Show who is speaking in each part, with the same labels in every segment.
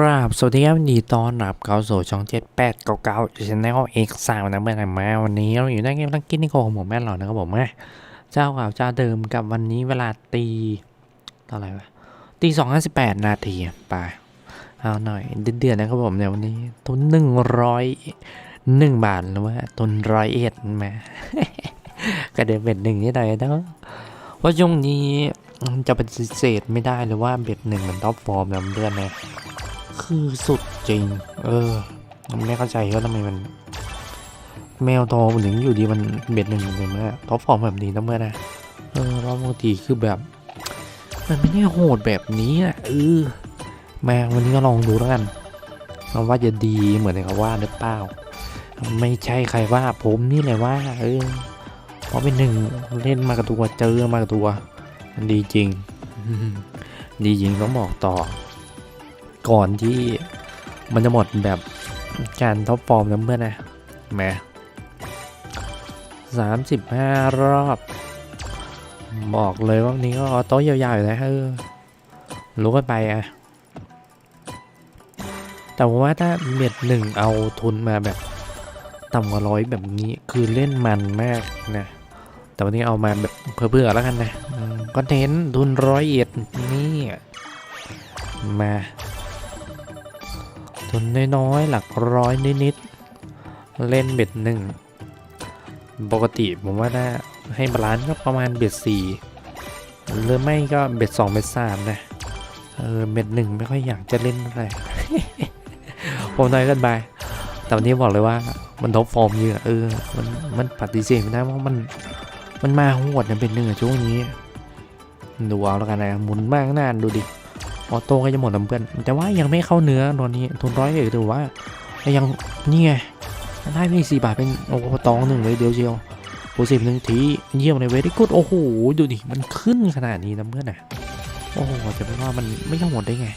Speaker 1: ครับ สวัสดีครับดีต้อนรับเข้าสู่ช่อง 7 8 9 9 Channel X สามนะเมื่อไหร่มา วันนี้เราอยู่ในเกมลังกินนิโกของผมแม่หล่อนะครับผมนะเจ้าเก่าเจ้าเดิมกับวันนี้เวลาตีเท่าไหร่วะตีสองห้าสิบแปดนาทีไปเอาหน่อย เดือดๆนะครับผมเนี่ยวันนี้ทุนหนึ่งร้อยหนึ่งบาทหรือว่าทุนร้อยเอ็ดมาก็เดินเป็นหนึ่งนี่หน่อยนะเพราช่วงนี้จะปฏิเสธไม่ได้เลยว่าเบ็ดหนึ่งมันท็อปฟอร์มแล้วเดือนนะ คือสุดจริง เออมันไม่เข้าใจว่าทำไมมัน แมวโตมันถึงอยู่ดีมันเบ็ดหนึ่งเลยเมื่อท็อปฟอร์มแบบนี้นะเมื่อนะเออเพราะปกติคือแบบ มันไม่ได้โหดแบบนี้อะเออแม่วันนี้ก็ลองดูแล้วกันว่าจะดีเหมือนที่เขาว่าหรือเปล่า ไม่ใช่ใครว่าผมนี่แหละว่า เออเพราะเป็นหนึ่งเล่นมากระตัวเจอมากระตัว มันดีจริง ดีจริงต้องบอกต่อ ก่อนที่มันจะหมดแบบการท็อปฟอร์มแล้วเพื่อนนะแหมสามสิบห้ารอบ บอกเลยว่านี้ก็โต๊ะยาวๆอยู่นะเออรู้กันไปอะแต่ว่าถ้าเม็ดหนึ่งเอาทุนมาแบบต่ำกว่าร้อยแบบนี้คือเล่นมันมากนะ แต่วันนี้เอามาแบบเพื่อๆแล้วกันนะคอนเทนต์ทุนร้อยเอ็ดนี่มา ทุนน้อยๆ หลักร้อยนิดๆ เล่นเบ็ดหนึ่ง ปกติผมว่าถ้ให้บาลานซ์ก็ประมาณเบ็ดสี่หรือไม่ก็เบ็ดสองเบ็ดสามนะ เออเบ็ดหนึ่งไม่ค่อยอยากจะเล่นอะไรผมน้อยเกันไปแต่วันนี้บอกเลยว่ามันท็อปฟอร์มเยอะเออ มันมันปฏิเสธไม่ได้ว่ามันมันมาโหดนะเป็นหนึ่งอะช่วงนี้ ดูเอาแล้วกันนะหมุนมากนานดูดิ ออโต้ก็จะหมดลำเพื่อนแต่ว่ายังไม่เข้าเนื้อตอนนี้ทุนร้อยเอกถือว่ายังนี่ไงได้ไม่สี่บาทเป็นโอ้โหตองหนึ่งเลยเดียวเชียวโปรสิบหนึ่งทีเยี่ยมในเวทีกุดโอ้โหดูดิมันขึ้นขนาดนี้นะเพื่อนนะโอ้โหจะไม่ว่ามันไม่ยังหมดได้ไง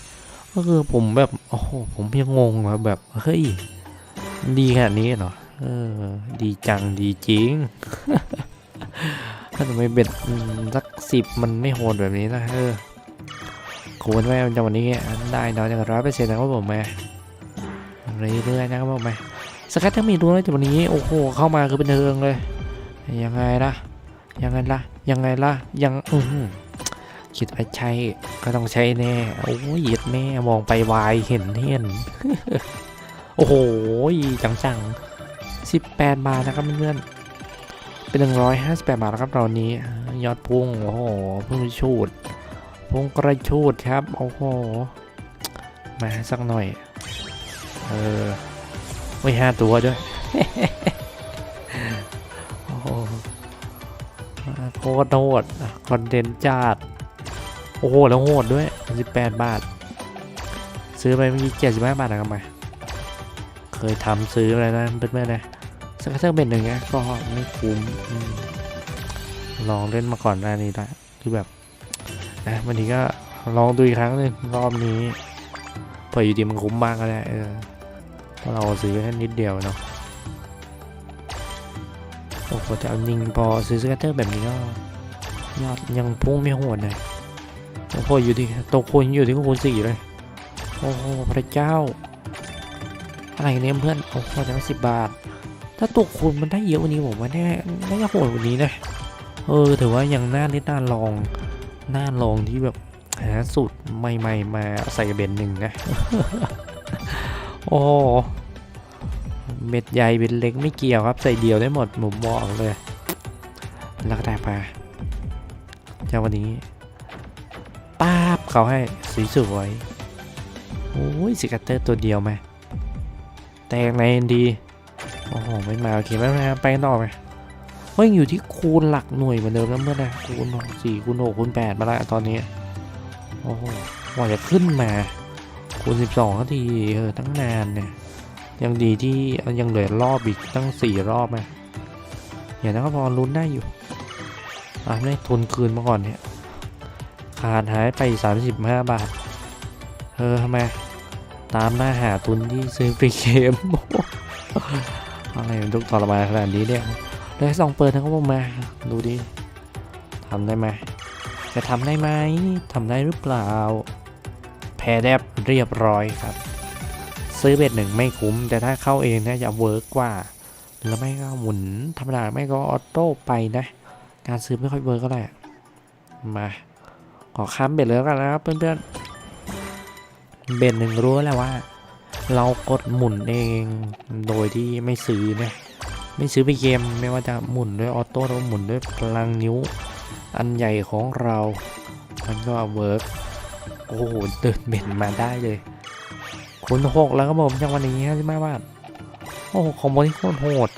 Speaker 1: ก็คือผมแบบโอ้โหผมยังงงอะแบบเฮ้ยดีขนาดนี้เหรอเออดีจังดีจริงถ้าทำไมเบ็ดสักสิบมันไม่โหดแบบนี้นะเออ คูณไว้จังวันนี้ได้น้อยจากร้อยเปอร์เซ็นต์นะครับผมมาเรื่อยๆนะครับผมมาสกัดถ้ามีดูแล้วจากวันนี้ โอ้โห เข้ามาคือเป็นเทิงเลย ยังไงล่ะ ยังไงล่ะ ยังไงล่ะ ยังอือคิดว่าใช่ก็ต้องใช้แน่ โอ้ยเหยียดแม่มองไปวายเห็นเห็นโอ้โหจังๆสิบแปดบาทนะครับเพื่อนเป็นหนึ่งร้อยห้าสิบแปดบาทนะครับตอนนี้ ยอดพุ่ง โอ้โหพุ่งชูด พงกระชูดครับ โอ้โห มาสักหน่อย เออไม่ห้าตัวด้วยโอ้โหโคตรโหดคอนเทนต์จัดโอ้โห แล้วโหดด้วย 18 บาท ซื้อไปเมื่อกี้75 บาทนะครับมาเคยทำซื้ออะไรนะเพื่อนๆนะสักเท่าเป็นหนึ่งนะก็ไม่คุ้มอืมลองเล่นมาก่อนหน้านี้ละคือแบบ นะวันนี้ก็ลองดูอีกครั้งหนึ่งรอบนี้เผื่ออยู่ดีมันคุ้มบ้างก็ได้เออเพราะเราซื้อแค่นิดเดียวเนาะโอ้โหแต่เอาจริงพอซื้อสเก็ตเตอร์แบบนี้ก็ยอดยังพุ่งไม่โหดเลยโอ้โหอยู่ที่ตัวคูณอยู่ที่คูณสี่เลยโอ้โหพระเจ้า อะไรเนี่ยเพื่อนโอ้โหจะมาสิบบาท ถ้าตกคูณมันได้เยอะกว่านี้ผมว่าแน่น่าจะโหดกว่านี้นะเออถือว่ายังน่าเล่นน่าลอง หน้าลองที่แบบหาสูตรใหม่ๆมาใส่เบ็ดหนึ่งนะ โอ้เม็ดใหญ่เบ็ดเล็กไม่เกี่ยวครับ ใส่เดียวได้หมดผมบอกเลยแล้วก็ได้ปลาเจ้าวันนี้ป้าบเขาให้สีสวยโอ้ยสกัตเตอร์ตัวเดียวไหมแตกในดี โอ้โห ไม่มาโอเคไม่มาไปต่อไหม ก็ยังอยู่ที่คูณหลักหน่วยเหมือนเดิมแล้วเมื่อนะคูณสี่คูณหกคูณแปดมาแล้วตอนนี้ โอ้โหกว่าจะขึ้นมาคูณสิบสองทีเออตั้งนานเนี่ยยังดีที่ยังเหลือรอบอีกตั้งสี่รอบนะอย่างนั้นก็พอลุ้นได้อยู่อะได้ทุนคืนมาก่อนเนี่ยขาดหายไปสามสิบห้าบาท เออทำไม ตามหน้าหาทุนที่ซื้อฟรีเกม อะไรมันทุกทรมานขนาดนี้เนี่ย ได้สองเปิดทั้งหมดมา ดูดิทำได้ไหมจะทำได้ไหมทำได้หรือเปล่า แพ้แดบเรียบร้อยครับ ซื้อเบ็ดหนึ่งไม่คุ้ม แต่ถ้าเข้าเองนะจะเวิร์กกว่า แล้วไม่ก็หมุนธรรมดาไม่ก็ออโต้ไปนะ การซื้อไม่ค่อยเวิร์กก็ได้มา ขอค้ำเบ็ดเลยกันนะครับเพื่อนๆ เบ็ดหนึ่งรู้แล้วว่า เรากดหมุนเองโดยที่ไม่ซื้อนะ ไม่ซื้อไปเกมไม่ว่าจะหมุนด้วยออโต้หรือหมุนด้วยพลังนิ้ว อันใหญ่ของเรา มันก็เวิร์กโอ้โหเดินเบ็ดมาได้เลยคูณหกแล้วก็ผมจังวันนี้ใช่ไหมว่าโอ้โหคอมโบที่โคตรโหด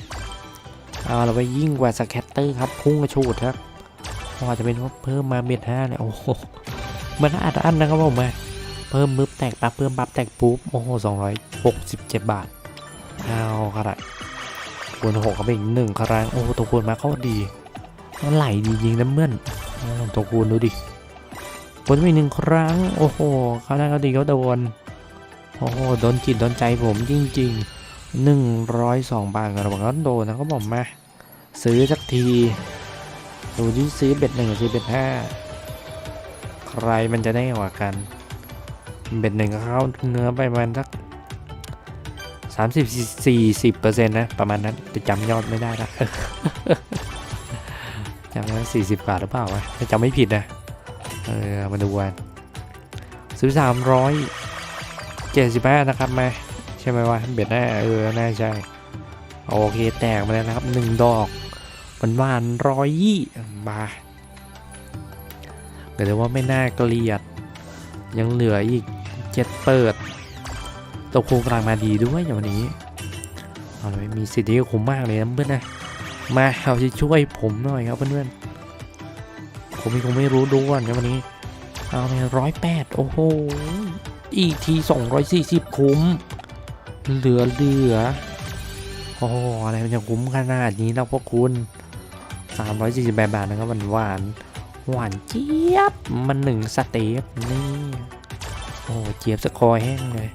Speaker 1: เอาเราไปยิ่งกว่าสแคตเตอร์ครับพุ่งกระชูดครับเพราะว่าจะเป็นเพิ่มมาเบ็ดห้าเนี่ยโอ้โหมันอัดอันนะครับผมมาเพิ่มมึบแตกปั๊บเพิ่มปั๊บแตกปุ๊บโอ้โหสองร้อยหกสิบเจ็ดบาทเอาครับ คูณหกกับอีกหนึ่งครั้งโอ้โหตัวคูณมาเข้าดีมันไหลดีจริงนะเมื่อนโอ้โหตัวคูณดูดิคูณไปหนึ่งครั้ง โอ้โหเขาได้เขาดีเขาโดนโอ้โหโดนจิตโดนใจผมจริงๆหนึ่งร้อยสองบาทกระบอกนั้นโดนนะเขาบอกมาซื้อสักทีดูที่ซื้อเบ็ดหนึ่งซื้อเบ็ดห้าใครมันจะได้กว่ากัน เบ็ดหนึ่งก็เข้าเนื้อไปมาณสัก สามสิบสี่สิบเปอร์เซ็นต์นะ ประมาณนั้นแต่จำยอดไม่ได้ละจำได้สี่สิบบาหรือเปล่าวะถ้าจำไม่ผิดนะเออมาดูกันซื้อสามร้อยเจ็ดสิบห้านะครับมาใช่ไหมวะเบ็ดแน่เออน่าใช่โอเคแตกมาแล้วนะครับหนึ่งดอกมันวานร้อยยี่บาทแต่ว่าไม่น่าเกลียด ยังเหลืออีกเจ็ดเปิด ตัวโครงกลางมาดีด้วยอย่างวันนี้เอาเลยมีสิทธิ์ที่คุ้มมากเลยนะเพื่อนนะมาเอาใจช่วยผมหน่อยครับเพื่อนๆผมคงไม่รู้ด้วนครับวันนี้เอาไปร้อยแปดโอ้โหอีกทีสองร้อยสี่สิบคุ้ม เหลือเหลือโอ้โหอะไรมันจะคุ้มขนาดนี้แล้วพวกคุณสามร้อยสี่สิบแปดบาทนะครับมันหวานหวานเจี๊ยบมันหนึ่งสเต็ปนี่ อ้เจี๊ยบสะคอแห้งเลย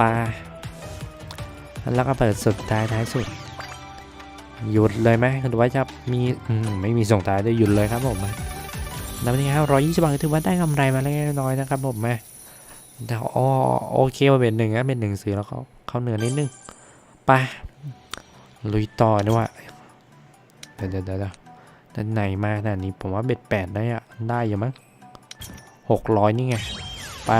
Speaker 1: ปลาแล้วก็เปิดสุดท้ายท้ายสุด หยุดเลยไหมหรือว่าจะมีมไม่มีส่งท้ายด้วยหยุดเลยครับผมแล้ววันนี้ครับร้อยยี่สิบบาทถือว่าได้กำไรมาเล็กน้อยนะครับผมมาแต่อ๋อโอเคว่าเป็นหนึ่งนะเป็นหนึ่งซื้อแล้วเขาเขาเหนือนิดนึงไปลุยต่อดีกว่าเดี๋ยวเดี๋ยวเดี๋ยวไหนมาขนาดนี้ผมว่าเบ็ดแปดได้อะได้อยู่มั้ง หกร้อยนี่ไงไป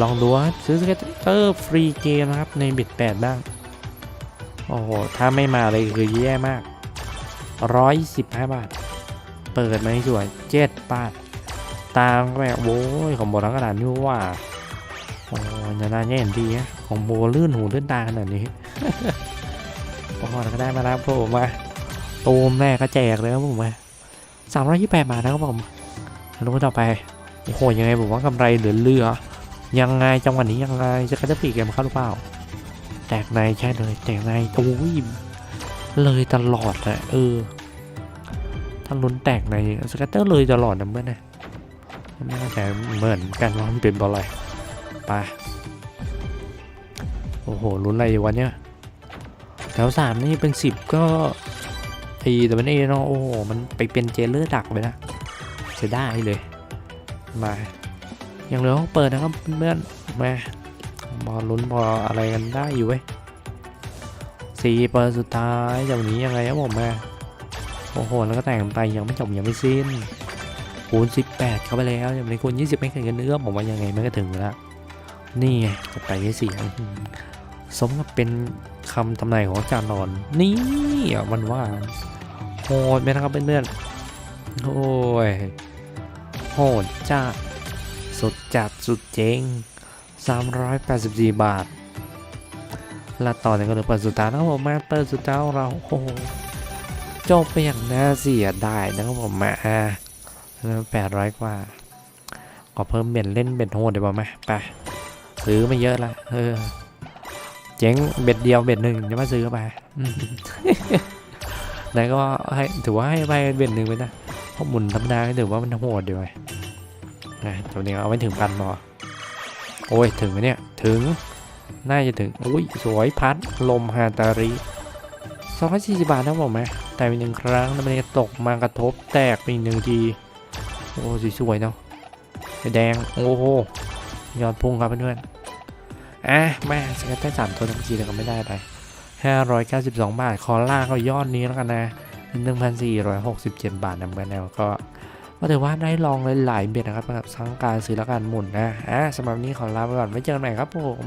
Speaker 1: ลองดูว่าซื้อสเก็ตเตอร์ฟรีเกมนะครับ ในบ็ดแปดบ้าง โอ้โห ถ้าไม่มาเลยคือแย่มากร้อยสิบห้าบาท เปิดมาให้สวยเจ็ดบาท ตามก็แบบโว้ยของโบทั้งกระดาษนี่ว่า โอ้ยนานาเนี่ยเห็นดีนะของโบลื่นหูลื่นตาขนาดนี้โอ้โหแล้วก็ได้มาแล้วผมมาตูมแม่ก็แจกเลยครับผมมาสามร้อยยี่สิบแปดบาทนะครับผม รู้ต่อไป โอ้โห ยังไงผมว่ากำไรเหลือเลือ ยังไงจังหวะนี้ยังไงจะกระจะปีกเกมเข้าหรือเปล่า แตกในใช่เลย แตกในโอ้ยเลยตลอดอะเออถ้าลุ้นแตกในสกัตเตอร์เลยตลอดนะเมื่อนะไม่เข้าใจเหมือนกันว่ามันเป็นบอลอะไรไปโอ้โหลุ้นอะไรอยู่วันเนี้ยแถวสามนี่เป็นสิบก็ไอแต่มันเอเนาะโอ้โหมันไปเป็นเจเลอร์ดักไปนะ เสียได้เลย มายังเหลือห้องเปิดนะครับเพื่อนๆมาบอลลุ้นบอลอะไรกันได้อยู่เว้ยสี่เปิดสุดท้ายจากนี้ยังไงครับผมแม่โอ้โห แล้วก็แต่งไปยังไม่จบยังไม่สิ้นคูณ18 เข้าไปแล้วยังไม่คูณ20 ไม่เคยกันเนื้อผมว่ายังไงมันก็ถึงแล้วนี่ไงจะไปที่เสียงสมกับเป็นคำทำนายของอาจารย์นอน นี่อะมันว่าโหดไหมนะครับเพื่อนๆ โอ้ย โหดจ้าสุดจัดสุดเจ๋ง384 บาทและต่อจากก็เลยเปิดสุดท้ายนะครับผมมาเปิดสุดท้ายของเราโอ้โหจบไปอย่างน่าเสียดายนะครับผมมาอ่แปดร้อยกว่าขอเพิ่มเบ็ดเล่นเบ็ดโหดได้ป่ะไหมไปซื้อมาเยอะละเออเจ๊งเบ็ดเดียวเบ็ดหนึ่งจะมาซื้อไปอืมไหนก็ให้ถือว่าให้ไปเบ็ดหนึ่งไปนะ พราะหมุนธรรมดาก็ถือว่ามันโหดดีไปนะตัวนี้เอาไว้ถึงพันพอโอ้ยถึงไหมเนี่ยถึงน่าจะถึงอุ้ยสวยพัดลมฮาตาริสองร้อยสี่สิบบาทนะผมไหมแต่เป็นหนึ่งครั้งแล้วมันจะตกมากระทบแตกไปหนึ่งทีโอ้สวยๆเนาะแดงโอ้โหยอดพุ่งครับเพื่อนๆอะแม่สกัตเตอร์สามตัวทั้งจีแต่ก็ไม่ได้ไรห้าร้อยเก้าสิบสองบาท ขอล่ากเอายอดนี้แล้วกันนะ หนึ่งพันสี่ร้อยหกสิบเจ็ดบาทนำกันแล้วก็ก็ถือว่าได้ลองหลายๆเบ็ดนะครับสำหรับทั้งการซื้อและการหมุนนะอะสำหรับนนี้ขอลาไปก่อนไว้เจอกันใหม่ครับผม